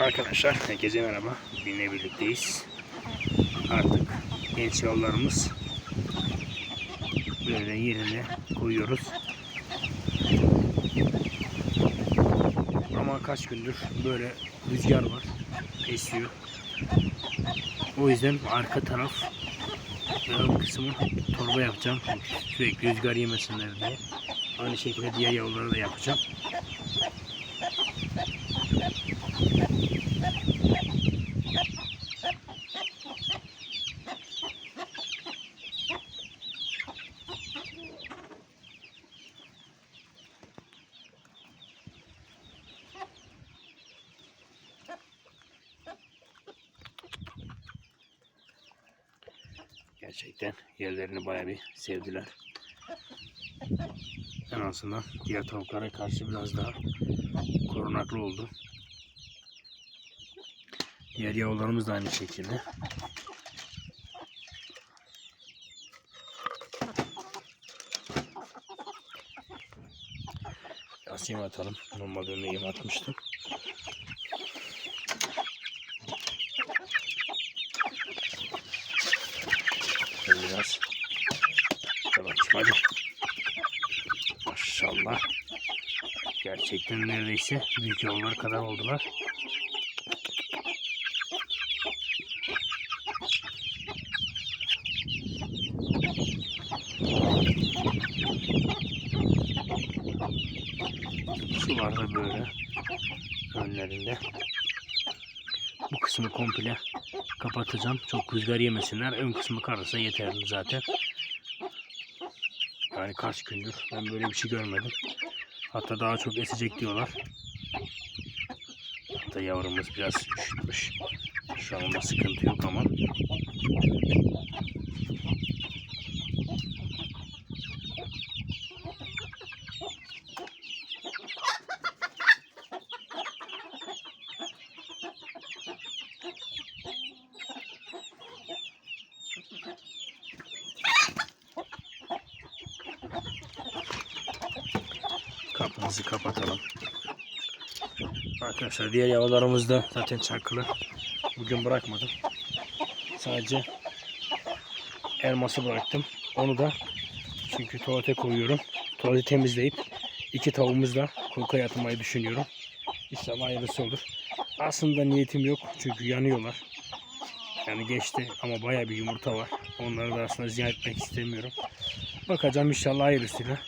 Arkadaşlar herkese merhaba. Yine birlikteyiz. Artık genç yollarımız böyle yerine koyuyoruz. Ama kaç gündür böyle rüzgar var. Esiyor. O yüzden arka taraf ön kısmı torba yapacağım. Sürekli rüzgar yemesinler diye. Aynı şekilde diğer yavruları da yapacağım. Gerçekten yerlerini bayağı bir sevdiler. En azından diğer tavuklara karşı biraz daha korunaklı oldu. Diğer yavrularımız da aynı şekilde. Yem atalım. Normalde yem atmıştım. Şöyle biraz. Şöyle bakayım hadi. Maşallah. Gerçekten neredeyse büyük yollar kadar oldular. Sular da böyle önlerinde. Bu kısmı komple kapatacağım. Çok rüzgar yemesinler. Ön kısmı kararsa yeterli zaten. Yani kaç gündür ben böyle bir şey görmedim. Hatta daha çok esecek diyorlar. Hatta yavrumuz biraz üşütmüş. Şu anda sıkıntı yok ama. Kapımızı kapatalım. Arkadaşlar diğer yavrularımız da zaten çakılı. Bugün bırakmadım. Sadece elması bıraktım. Onu da çünkü tuvalete koyuyorum. Tuvaleti temizleyip iki tavuğumuzla kulka yatırmayı düşünüyorum. İnşallah hayırlısı olur. Aslında niyetim yok çünkü yanıyorlar. Yani geçti ama baya bir yumurta var. Onları da aslında ziyan etmek istemiyorum. Bakacağım inşallah hayırlısıyla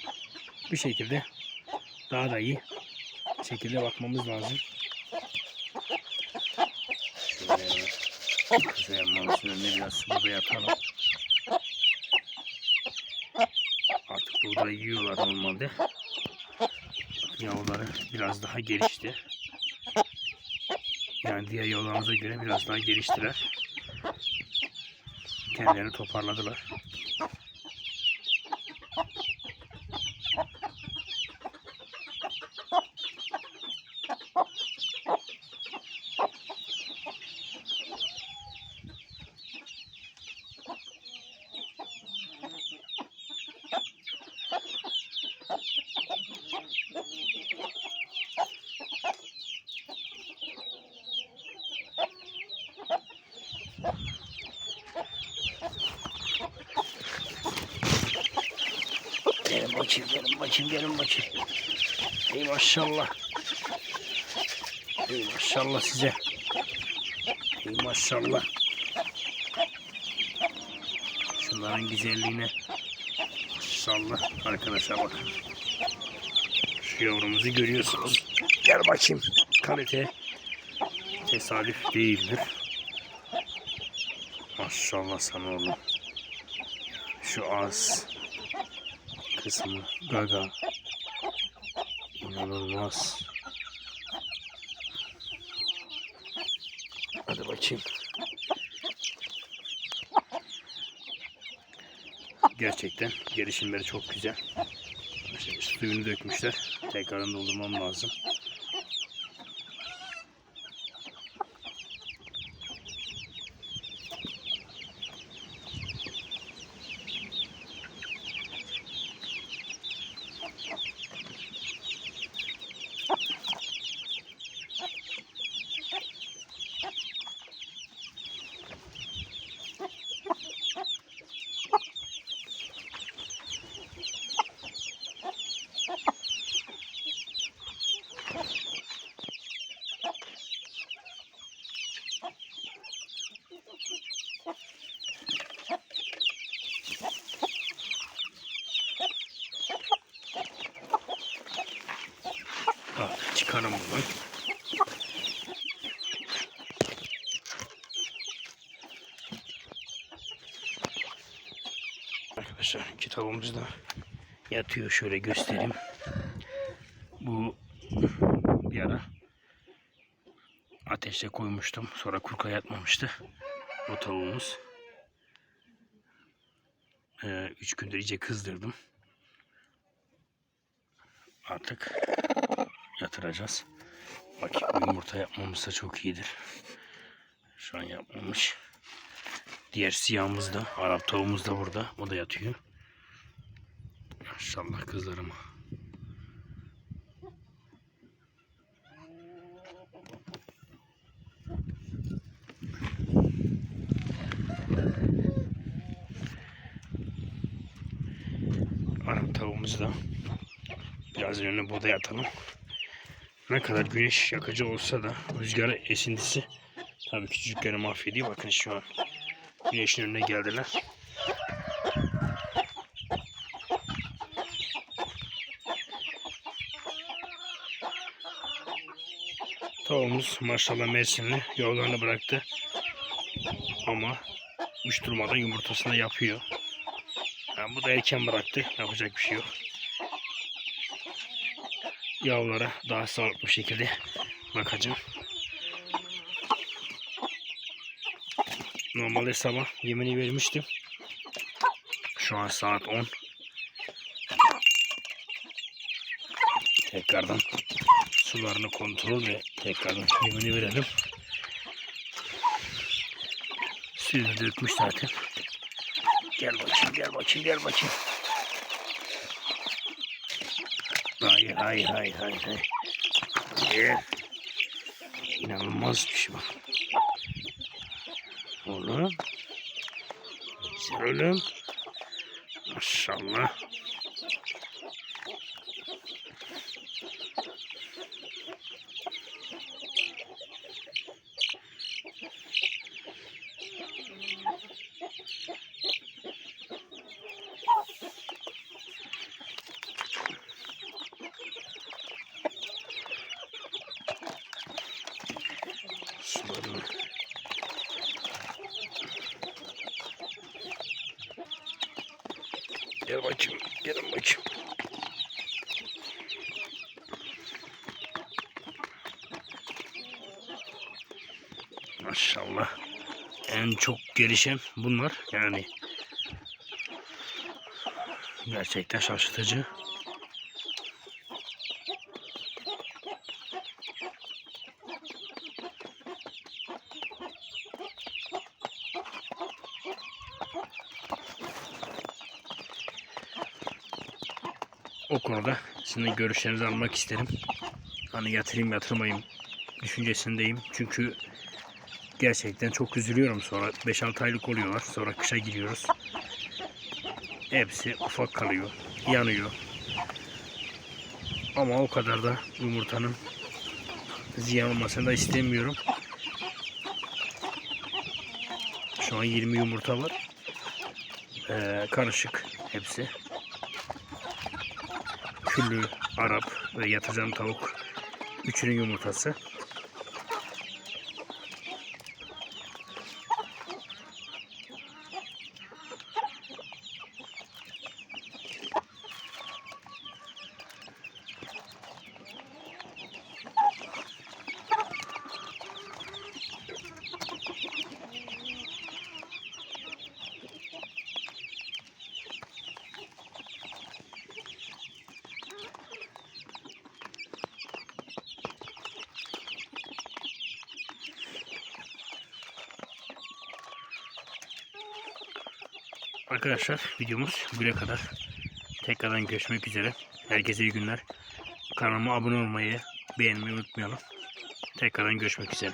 bir şekilde daha da iyi şekilde bakmamız lazım. Şöyle mamasının önüne biraz burada yatalım. Artık burada yiyorlar normalde. Yavruları biraz daha gelişti. Yani diğer yavrularımıza göre biraz daha geliştiler. Kendilerini toparladılar. Gelin bakayım, gelin bakayım, gelin bakayım. Ey maşallah. Ey maşallah size. Ey maşallah. Şunların güzelliğine. Maşallah. Arkadaşlar bakın. Şu yavrumuzu görüyorsunuz. Gel bakayım. Kalite tesadüf değildir. Maşallah sana oğlum. Şu ağız kısmı. Gaga. İnanılmaz. Hadi bakayım. Gerçekten gelişimleri çok güzel. Şimdi suyunu dökmüşler. Tekrarını doldurmam lazım çıkarım buradan. Arkadaşlar kitabımız da yatıyor. Şöyle göstereyim. Bu bir ara ateşe koymuştum. Sonra kurka yatmamıştı. O tavuğumuz. Ee, üç gündür iyice kızdırdım. Artık yatıracağız. Bu yumurta yapmamız da çok iyidir. Şu an yapmamış. Diğer siyahımız da, Arap tavuğumuz da burada. O da yatıyor. Maşallah kızlarıma. Arap tavuğumuz da biraz önüne burada yatalım. Ne kadar güneş yakıcı olsa da rüzgar esintisi tabii küçücükleri mahvediyor. Bakın şu an güneşin önüne geldiler. Tavuğumuz maşallah Mersinli yollarını bıraktı. Ama uç durmadan yumurtasını yapıyor. Yani bu da erken bıraktı. Yapacak bir şey yok. Yavrulara daha sağlıklı bir şekilde bakacağım. Normalde sabah yemini vermiştim. Şu an saat 10. Tekrardan sularını kontrol ve tekrardan yemini verelim. Suyunu dökmüş zaten. Gel bakayım, gel bakayım, gel bakayım. Hayır, hayır, hayır, hayır, hayır. Gel. İnanılmaz bir şey bak. Oğlum. Sen oğlum. Maşallah. Sularını Gel gelin bakayım. Maşallah. En çok gelişen bunlar yani. Gerçekten şaşırtıcı. O konuda sizin görüşlerinizi almak isterim. Hani yatırayım yatırmayayım düşüncesindeyim. Çünkü gerçekten çok üzülüyorum sonra. 5-6 aylık oluyorlar. Sonra kışa gidiyoruz. Hepsi ufak kalıyor. Yanıyor. Ama o kadar da yumurtanın ziyan olmasını da istemiyorum. Şu an 20 yumurta var. Ee, karışık hepsi küllü Arap ve yatacağım tavuk üçünün yumurtası. Arkadaşlar videomuz buraya kadar. Tekrardan görüşmek üzere. Herkese iyi günler. Kanalıma abone olmayı, beğenmeyi unutmayalım. Tekrardan görüşmek üzere.